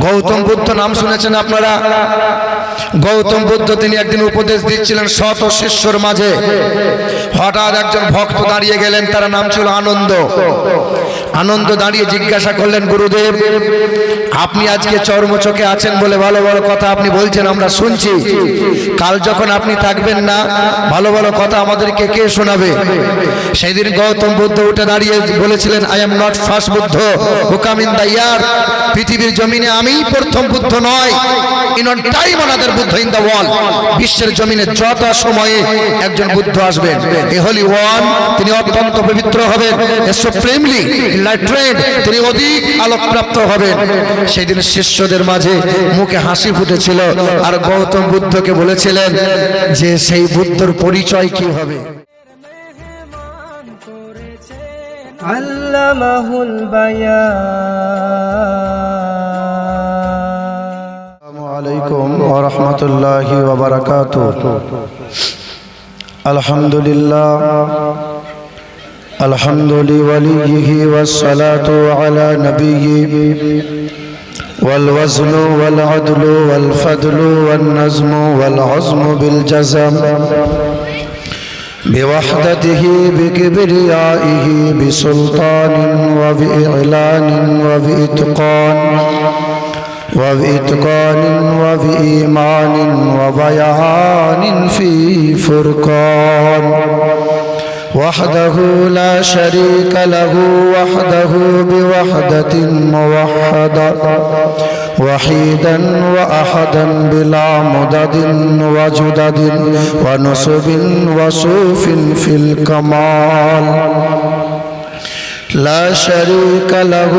গৌতম বুদ্ধ নাম শুনেছেন আপনারা? গৌতম বুদ্ধ তিনি একদিন উপদেশ দিচ্ছিলেন শত শিষ্যর মাঝে। হঠাৎ একজন ভক্ত দাঁড়িয়ে গেলেন, তার নাম ছিল আনন্দ। আনন্দ দাঁড়িয়ে জিজ্ঞাসা করলেন, গুরুদেব, আপনি আজকে চর্মচোখে আছেন বলে ভালো ভালো কথা আপনি বলছেন, আমরা শুনছি। কাল যখন আপনি থাকবেন না, ভালো ভালো কথা আমাদেরকে কে শোনাবে? সেদিন গৌতম বুদ্ধ উঠে দাঁড়িয়ে বলেছিলেন I am not first Buddha, who came in the year. পৃথিবীর জমিনে আমি প্রথম বুদ্ধ নয়। In on time another Buddha in the world বিশ্বের জমিনে যত সময়ে একজন বুদ্ধ আসবেন, এ হলি ওয়ান, তিনি অত্যন্ত পবিত্র হবেন। সুপ্রিমলি মিডলাইট তিনি অধিক আলোকপ্রাপ্ত হবেন। সেই দিন শিষ্যদের মাঝে মুখে হাসি ফুটেছিল আর গৌতম বুদ্ধকে বলেছিলেন যে সেই বুদ্ধর পরিচয় কি হবে? আলহামদুলিল্লাহ الحمد لوليه والصلاة على نبيه والوزن والعدل والفضل والنزم والعزم بالجزم بوحدته بكبريائه بسلطان وبإعلان وبإتقان وبإتقان وبإيمان وبيان في فرقان وحده لا شريك له وحده بوحدة موحدة وحيدا وأحدا بلا مدد وجدد ونصب وصوف في الكمال. لا شريك له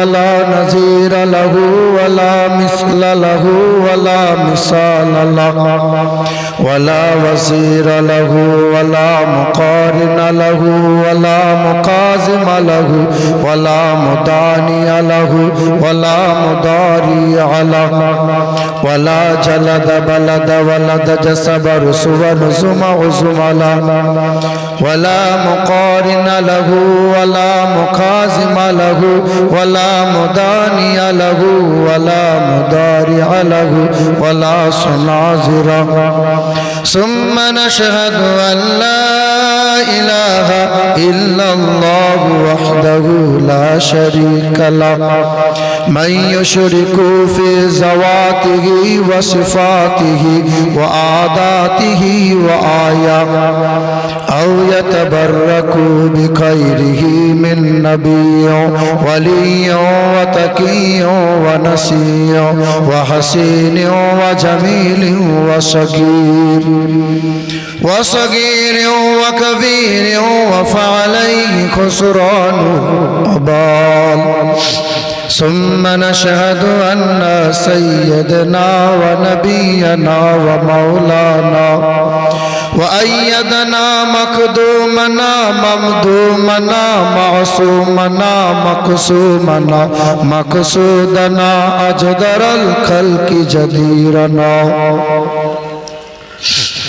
ولا نظير له ولا مثل له ولا مثال له ولا وزير له ولا مقارن له ولا مقازم له ولا مداني له ولا مضاري له ولا جلد بلد ولد جسب رسو نزم عزم له ولا مقارن له ولا مقازم له ولا مداني له ولا مضارع له ولا صنازر. ثم نشهد أن لا إله إلا الله وحده لا شريك له. من يشرك في زواته وصفاته وعاداته وآياته أو يتبرك بخيره من نبي ولي وتكي ونسي وحسين وجميل وصغير وصغير وكبير وفعليه خسران أبال ثم نشهد أن سيدنا ونبينا ومولانا وأيدنا مقدومنا ممدومنا معصومنا مقسومنا مقصودنا أجدر الخلق جديرنا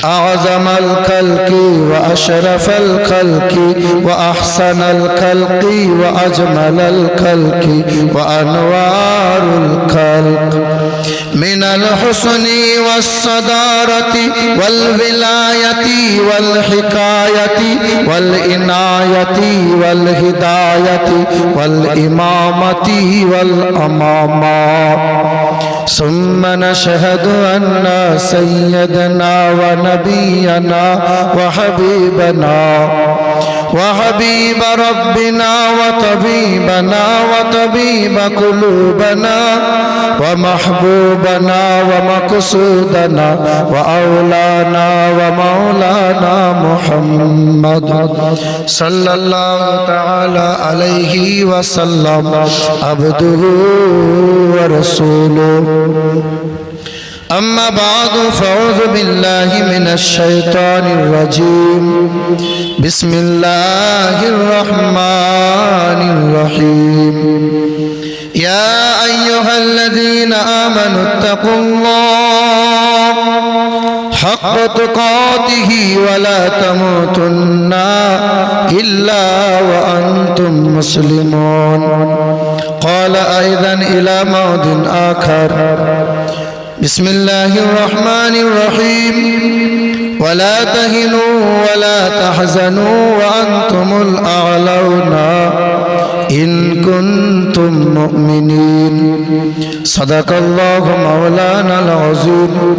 أعظم الخلق وأشرف الخلق وأحسن الخلق وأجمل الخلق وأنوار الخلق. من الحسن والصدارة والولاية والحكاية والإناية والهداية والإمامة والأمامة. ثم نشهد أن سيدنا ونبينا وحبيبنا وحبيب ربنا وطبيبنا وطبيب قلوبنا ومحبوبنا ومقصودنا وأولانا ومولانا محمد صلى الله تعالى عليه وسلم عبده ورسوله أما بعد فأعوذ بالله من الشيطان الرجيم بسم الله الرحمن الرحيم يا أيها الذين آمنوا اتقوا الله حق تقاته ولا تموتن إلا وأنتم مسلمون قال أيضا إلى موضع آخر بسم الله الرحمن الرحيم ولا تهنوا ولا تحزنوا وأنتم الأعلون إن كنتم مؤمنين صدق الله مولانا العظيم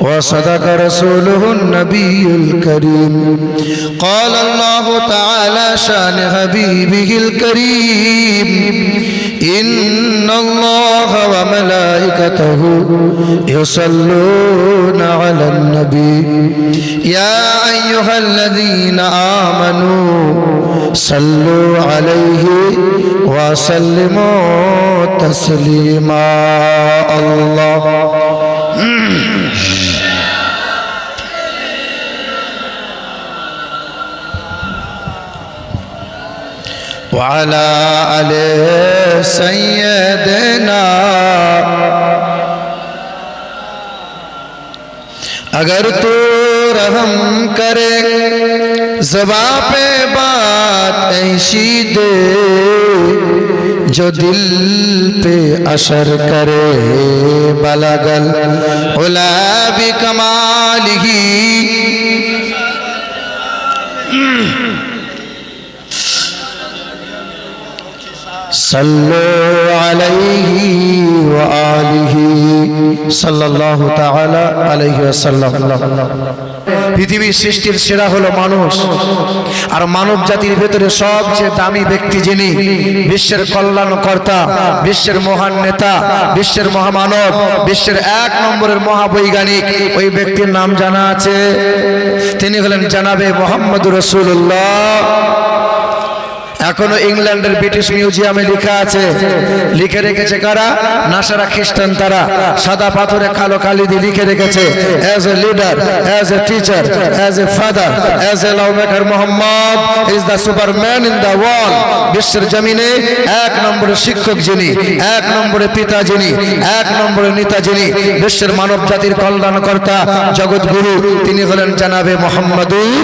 وصدق رسوله النبي الكريم قال الله تعالى شان حبيبه الكريم إن الله وملائكته يصلون على النبي. يا أيها الذين آمنوا صلوا عليه وسلموا تسليما. الله. وعلى آله सैदना अगर तू रहम करे जवाब पे बात ऐसी दे, जो दिल पे असर करे, बलगल उला भी कमाल ही। صلوا عليه وآله صلى الله تعالى عليه وسلم পৃথিবীর সৃষ্টির সেরা হলো মানুষ আর মানব জাতির ভেতরে সবচেয়ে দামি ব্যক্তি যিনি বিশ্বের কল্যাণকর্তা বিশ্বের মহান নেতা বিশ্বের মহামানব বিশ্বের এক নম্বরের মহাবৈজ্ঞানিক ওই ব্যক্তির নাম জানা আছে তিনি হলেন জানাবে মোহাম্মদ রসুল্লাহ এখনও ইংল্যান্ডের ব্রিটিশ মিউজিয়ামে লেখা আছে। লিখে রেখেছে কারা? নাসারা খ্রিস্টান তারা। সাদা পাথরে কালো কালি দিয়ে লিখে রেখেছে। As a leader as a teacher as a father as a love maker Muhammad is the Superman in the world বিশ্বের জমিনে এক নম্বরে শিক্ষক যিনি, এক নম্বরে পিতা যিনি, এক নম্বরে নেতা যিনি। বিশ্বের মানব জাতির কল্যাণকর্তা, জগৎগুরু, তিনি হলেন জানাবে মোহাম্মদুর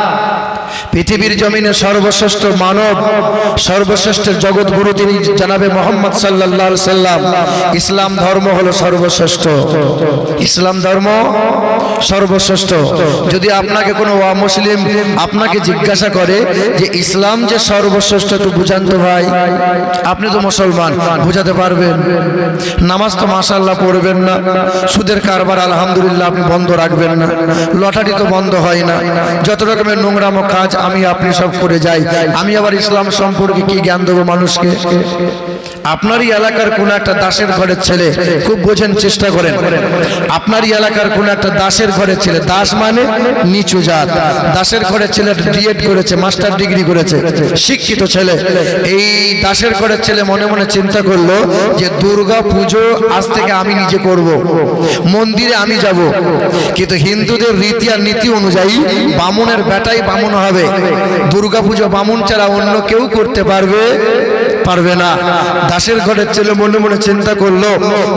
পৃথিবীর জমিনে সর্বশ্রেষ্ঠ মানব সর্বশ্রেষ্ঠ জগৎ গুরু তিনি জানাবে মোহাম্মদ আলাইহি সাল্লাম। ইসলাম ধর্ম হলো সর্বশ্রেষ্ঠ। ইসলাম ধর্ম সর্বশ্রেষ্ঠ। যদি আপনাকে কোনো মুসলিম আপনাকে জিজ্ঞাসা করে যে ইসলাম যে সর্বশ্রেষ্ঠ, একটু বুঝান তো ভাই। আপনি তো মুসলমান, বুঝাতে পারবেন। নামাজ তো মাসাল্লাহ পড়বেন না। সুদের কারবার আলহামদুলিল্লাহ আপনি বন্ধ রাখবেন না। লটারি তো বন্ধ হয় না। যত রকমের নোংরামো কাজ আমি আপনি সব করে যাই। আমি আবার ইসলাম সম্পর্কে কি জ্ঞান দেবো মানুষকে? আপনারই এলাকার কোন একটা দাসের ঘরের ছেলে খুব বোঝেন, চেষ্টা করেন। আপনারই এলাকার কোন একটা দাসের ঘরের ছেলে, দাস মানে নিচু জাত। দাসের ঘরের ছেলে ডিএড করেছে, মাস্টার ডিগ্রি করেছে, শিক্ষিত ছেলে। এই দাসের ঘরের ছেলে মনে মনে চিন্তা করল যে, দুর্গা পুজো আজ থেকে আমি নিজে করব। মন্দিরে আমি যাব। কিন্তু হিন্দুদের রীতি আর নীতি অনুযায়ী বামুনের বেটাই বামুন হবে। দুর্গা পুজো বামুন ছাড়া অন্য কেউ করতে পারবে? পারবে না। দাসের ঘরের ছেলে মনে মনে চিন্তা করল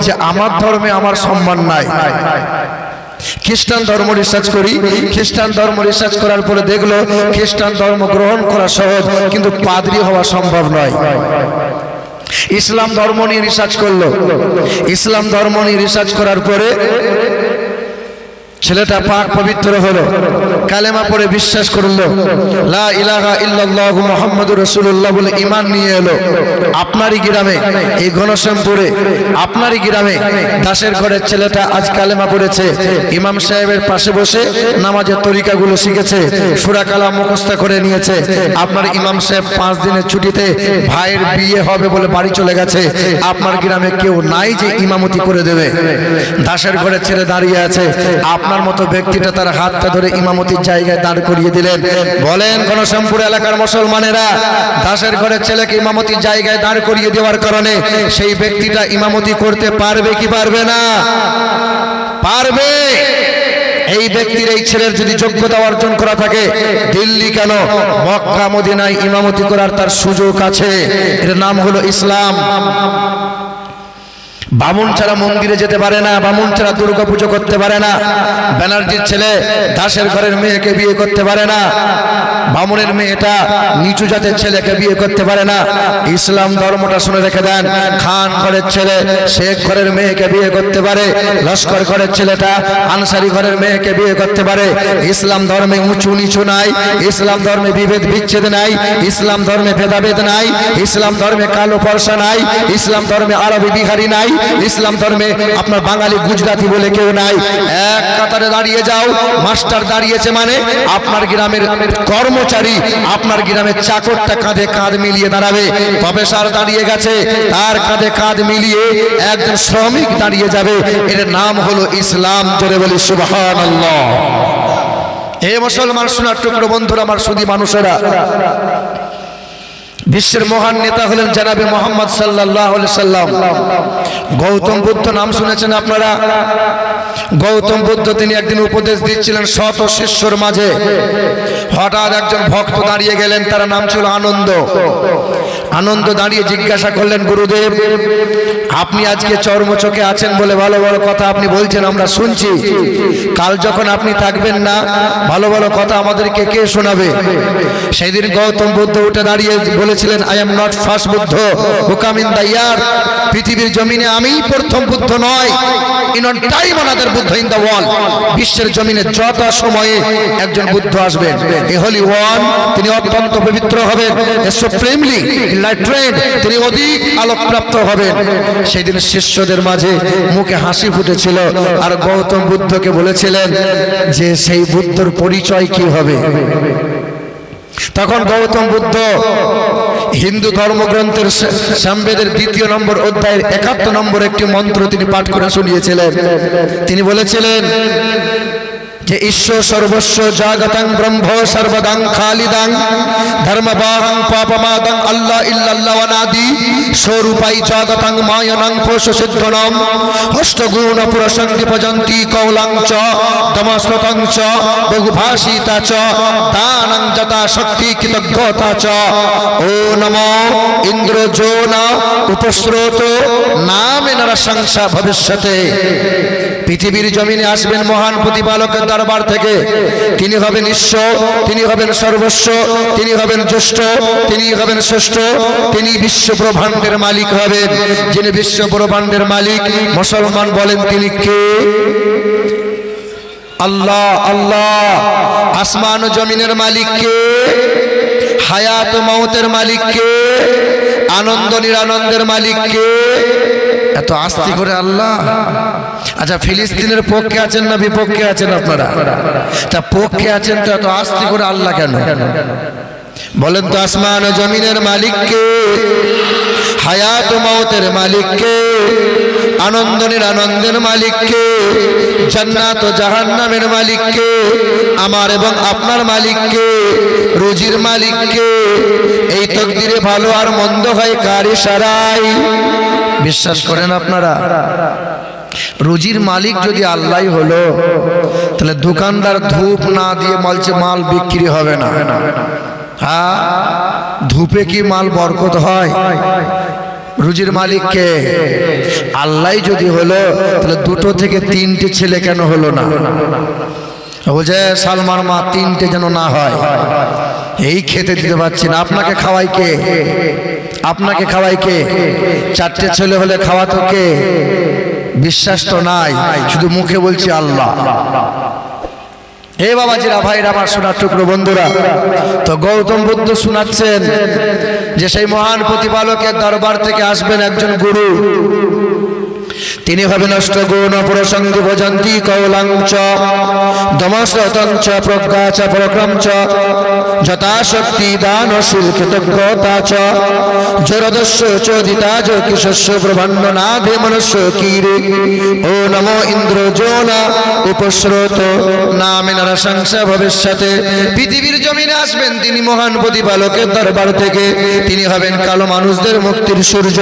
যে আমার ধর্মে আমার সম্মান নাই। খ্রিস্টান ধর্ম রিসার্চ করি। খ্রিস্টান ধর্ম রিসার্চ করার পরে দেখল খ্রিস্টান ধর্ম গ্রহণ করা সহজ, কিন্তু পাদ্রি হওয়া সম্ভব নয়। ইসলাম ধর্ম নিয়ে রিসার্চ করল। ইসলাম ধর্ম নিয়ে রিসার্চ করার পরে ছেলেটা পাক পবিত্র হলো। কালেমা পড়ে বিশ্বাস করল। লা ইলাহা ইল্লাল্লাহু মুহাম্মাদুর রাসূলুল্লাহ বলে ঈমান নিয়ে এলো। আপনারই গ্রামে এই ঘনশ্যামপুরে, আপনারই গ্রামে দাসের ঘরের ছেলেটা আজ কালেমা পড়েছে। ইমাম সাহেবের পাশে বসে নামাজের তরিকাগুলো শিখেছে, সূরা কালাম মুখস্থ করে নিয়েছে। আপনার ইমাম সাহেব পাঁচ দিনের ছুটিতে ভাইয়ের বিয়ে হবে বলে বাড়ি চলে গেছে। আপনার গ্রামে কেউ নাই যে ইমামতি করে দেবে। দাসের ঘরের ছেলে দাঁড়িয়ে আছে। আপনার মতো ব্যক্তিটা তার হাতটা ধরে ইমামতির জায়গায় দাঁড় করিয়ে দিলেন। বলেন ঘনশ্যামপুর এলাকার মুসলমানেরা দাসের ঘরের ছেলেকে ইমামতির জায়গায় দাঁড় করিয়ে দেওয়ার কারণে সেই ব্যক্তিটা ইমামতি করতে পারবে কি পারবে না? পারবে। এই ব্যক্তির এই ছেলের যদি যোগ্যতা অর্জন করা থাকে, দিল্লি কেন? মক্কা, মদিনায় ইমামতি করার তার সুযোগ আছে। এর নাম হলো ইসলাম। বামুন ছাড়া মন্দিরে যেতে পারে না বামুন ছাড়া দুর্গা পুজো করতে পারে না ব্যানার্জির ছেলে দাসের ঘরের মেয়েকে বিয়ে করতে পারে না বামুনের মেয়েটা নিচু জাতের ছেলেকে বিয়ে করতে পারে না। ইসলাম ধর্মটা শুনে রেখে দেন খান ঘরের ছেলে শেখ ঘরের মেয়েকে বিয়ে করতে পারে লস্কর ঘরের ছেলেটা আনসারি ঘরের মেয়েকে বিয়ে করতে পারে। ইসলাম ধর্মে উঁচু নিচু নাই ইসলাম ধর্মে বিভেদ বিচ্ছেদ নাই ইসলাম ধর্মে ভেদাভেদ নাই ইসলাম ধর্মে কালো পরশা নাই ইসলাম ধর্মে আরবি বিহারি নাই ইসলাম ধর্মে আপনার বাঙালি গুজরাটি বলে কেউ নাই। এক কাতারে দাঁড়িয়ে যাও। মাস্টার দাঁড়িয়েছে মানে আপনার গ্রামের কর্মচারী, আপনার গ্রামের চাকরটা কাঁধে কাঁধ মিলিয়ে দাঁড়াবে। প্রফেসর দাঁড়িয়ে গেছে, তার কাঁধে কাঁধ মিলিয়ে একজন শ্রমিক দাঁড়িয়ে যাবে। এর নাম হলো ইসলাম, জোরে বলি সুবহান হে মুসলমান সোনার টুকরো বন্ধুরা, আমার সুদী মানুষেরা। বিশ্বের মহান নেতা হলেন জানাবে মোহাম্মদ সাল্লাহ সাল্লাম। গৌতম বুদ্ধ নাম শুনেছেন আপনারা? গৌতম বুদ্ধ তিনি একদিন উপদেশ দিচ্ছিলেন শত শিষ্যর মাঝে। হঠাৎ একজন ভক্ত দাঁড়িয়ে গেলেন, তার নাম ছিল আনন্দ। আনন্দ দাঁড়িয়ে জিজ্ঞাসা করলেন, গুরুদেব, আপনি আজকে চর্মচোখে আছেন বলে ভালো ভালো কথা আপনি বলছেন, আমরা শুনছি। কাল যখন আপনি থাকবেন না, ভালো ভালো কথা আমাদেরকে কে শোনাবে? সেদিন গৌতম বুদ্ধ উঠে দাঁড়িয়ে বলেছিলেন I am not first Buddha who came in the year পৃথিবীর জমিনে আমি প্রথম বুদ্ধ নয় in on time another Buddha in the world বিশ্বের জমিনে যত সময়ে একজন বুদ্ধ আসবেন। এ হলি ওয়ান, তিনি অত্যন্ত পবিত্র হবেন, এ সুপ্রিমলি ইলাইট্রেড তিনি অধিক আলোকপ্রাপ্ত হবেন। সেই দিন শিষ্যদের মাঝে মুখে হাসি ফুটেছিল, আর গৌতম বুদ্ধকে বলেছিলেন যে সেই বুদ্ধর পরিচয় কি হবে। তখন গৌতম বুদ্ধ হিন্দু ধর্মগ্রন্থের সামবেদের দ্বিতীয় নম্বর অধ্যায়ের একাত্তর নম্বর একটি মন্ত্র তিনি পাঠ করে শুনিয়েছিলেন। তিনি বলেছিলেন যে ঈশ্বর সর্বস্ব জাগতাং ব্রহ্ম সর্বদাং খালিদাং ধর্মবাহং পাপমাদং আল্লাহ ইল্লাল্লাহ অনাদি স্বরূপাই জাগতাং মায়নাং পোষ সিদ্ধনম অষ্টগুণ পুরসঙ্গি পজন্তি কৌলাং চ তমস্রতং চ বহুভাষিতা চ দানং যথা শক্তি কৃতজ্ঞতা চ ও নম ইন্দ্র যোন উপস্রোত নামে নরসংসা ভবিষ্যতে। পৃথিবীর জমিনে আসবেন মহান প্রতিপালকের দরবার থেকে। তিনি হবেন ঈশ্বর তিনি হবেন সর্বস্ব, তিনি হবেন জ্যেষ্ঠ, তিনি হবেন শ্রেষ্ঠ, তিনি বিশ্ব ব্রহ্মাণ্ডের মালিক হবেন। যিনি বিশ্ব ব্রহ্মাণ্ডের মালিক, মুসলমান বলেন তিনি কে? আল্লাহ আল্লাহ। আসমান ও জমিনের মালিক কে? হায়াত ও মৌতের মালিক কে? আনন্দ নিরানন্দের মালিক কে? এত আস্তি করে আল্লাহ। আচ্ছা ফিলিস্তিনের পক্ষে আছেন না বিপক্ষে আছেন আপনারা? তা পক্ষে আছেন তো এত আস্তি করে আল্লাহ কেন? বলেন তো আসমান ও জমিনের মালিককে, হায়াত ও মৌতের মালিককে আনন্দ নিরানন্দের মালিককে, জান্নাত ও জাহান্নামের মালিককে, আমার এবং আপনার মালিককে, রুজির মালিককে, এই তকদিরে ভালো আর মন্দ হয় কারি ইশারায় বিশ্বাস করেন আপনারা? রুজির মালিক যদি আল্লাহ হলো, তাহলে দোকানদার ধূপ না দিয়ে বলছে মাল বিক্রি হবে না। হ্যাঁ? ধূপে কি মাল বরকত হয়? রুজির মালিককে? আল্লাহ যদি হলো, তাহলে দুটো থেকে তিনটে ছেলে কেন হলো না? বুঝে সালমান মা, তিনটে যেন না হয়। এই খেতে দিতে পারছি না। আপনাকে খাওয়াই কে? আপনাকে খাওয়াই কে? চারটে ছেলে হলে খাওয়া তো কে? বিশ্বাস তো নাই, শুধু মুখে বলছি আল্লাহ। হে বাবাজিরা, ভাইরা, আমার শোনার টুকরো বন্ধুরা, তো গৌতম বুদ্ধ শোনাচ্ছেন যে সেই মহান প্রতিপালকের দরবার থেকে আসবেন একজন গুরু। তিনি হবেন অষ্টগুণ প্রসঙ্গ ভজন্তি কৌলাঞ্চ প্রজ্ঞা চ, পরক্রম চ, যথাশক্তি কৃতজ্ঞতা চ। জোরদস্য কিশস্য নাধে মনুষ্য কীরে ও নমো ইন্দ্র উপস্রোত, নামে নরসংসা ভবিষ্যতে। পৃথিবীর জমিনে আসবেন তিনি মহান প্রতিপালকের দরবার থেকে। তিনি হবেন কালো মানুষদের মুক্তির সূর্য,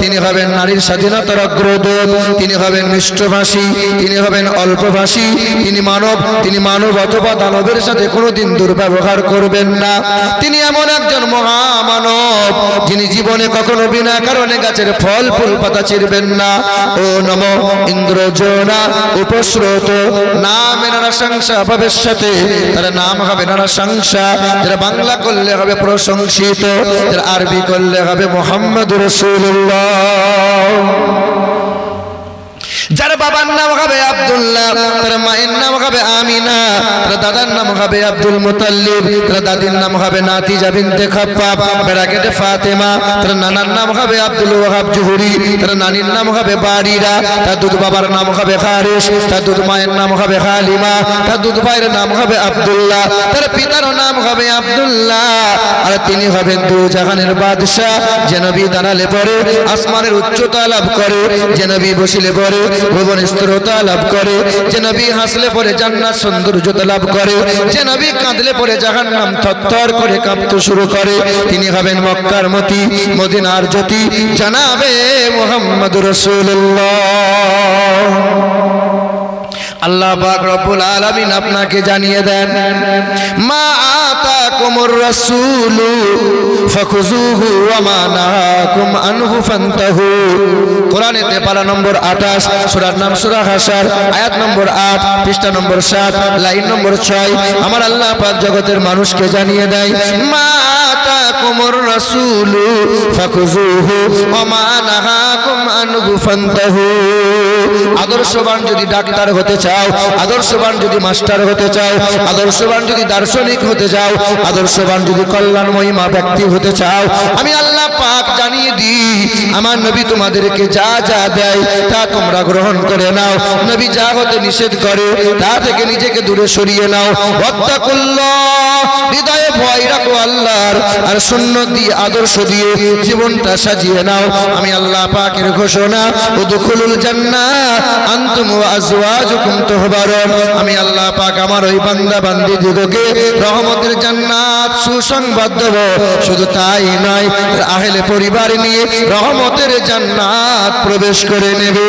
তিনি হবেন নারীর স্বাধীনতার অগ্রদূত। তিনি হবেন মিষ্টভাষী তিনি হবেন অল্পভাষী, তিনি মানব তিনি মানব অথবা দানবের সাথে কোনোদিন দুর্ব্যবহার করবেন না। তিনি এমন একজন মহামানব, যিনি জীবনে কখনো বিনা কারণে গাছের ফল, ফুল, পাতা চিরবেন না। ও নম ইন্দ্রজনা, উপস্রোত। নাম এনারা সংসা ভবিষ্যতে। তার নাম হবে নানা সংসা যারা বাংলা করলে হবে প্রশংসিত। যারা আরবি করলে হবে মোহাম্মদ রসুল্লাহ যার বাবার নাম হবে আব্দুল্লাহ তার মায়ের নাম হবে আমিনা তার দাদার নাম হবে আব্দুল মুতাল্লিব তার দাদির নাম হবে নাতিজা বিনতে খাপ্পাব বেড়াকেটে ফাতেমা তার নানার নাম হবে আব্দুল ওয়াহাব জুহুরি তার নানির নাম হবে বাড়িরা তার দুধ বাবার নাম হবে হারিস তার দুধ মায়ের নাম হবে হালিমা তার দুধ ভাইয়ের নাম হবে আব্দুল্লাহ তার পিতার নাম হবে আব্দুল্লাহ আর তিনি হবেন দু জাহানের বাদশাহ যে নবী দাঁড়ালে পরে আসমানের উচ্চতা লাভ করে যে নবী বসিলে পরে ভুবন স্থিরতা লাভ করে। যে নবী হাসলে পরে জান্নাত সৌন্দর্যতা লাভ করে। যে নবী কাঁদলে পরে জাহান নাম থরথর করে কাঁপতে শুরু করে। তিনি হবেন মক্কার মতি, মদিনার জ্যোতি, জানাবে মোহাম্মদ রসুল্লাহ আল্লাহ পাক রব্বুল আলামিন আপনাকে জানিয়ে দেন, মা আতাকুমুর রাসূলু ফাখুযুহু ওয়া মা নাহাকুম আনহু ফান্তাহু। কোরআনেতে পারা নম্বর 28 সূরার নাম সূরা হাসার, আয়াত নম্বর 8 পৃষ্ঠা নম্বর 7 লাইন নম্বর 6 আমার আল্লাহ পাক জগতের মানুষকে জানিয়ে দেয়, মা আতাকুমুর রাসূলু ফাখুযুহু ওয়া মা নাহাকুম আনহু ফান্তাহু। আদর্শবান যদি ডাক্তার হতে চাও, আদর্শবান যদি মাস্টার হতে চাও, আদর্শবান যদি দার্শনিক হতে চাও, আদর্শবান যদি কল্যাণময়ী মা ব্যক্তি হতে চাও, আমি আল্লাহ পাক জানিয়ে দিই, আমার নবী তোমাদেরকে যা যা দেয়, তা তোমরা গ্রহণ করে নাও। নবী যা হতে নিষেধ করে, তা থেকে নিজেকে দূরে সরিয়ে নাও। ওয়াত্তাকুল্লাহ, হৃদয়ে ভয় রাখো আল্লাহর, আর শূন্য দিয়ে আদর্শ দিয়ে জীবনটা সাজিয়ে নাও। আমি আল্লাহ পাকের ঘোষণা, ও দুখুলুল জান্নাত। আমি আল্লাহ পাক আমার ওই বান্দা বান্দি দিগকে রহমতের জান্নাত সুসংবাদ দেব। শুধু তাই নয় আহলে পরিবার নিয়ে রহমতের জান্নাত প্রবেশ করে নেবে।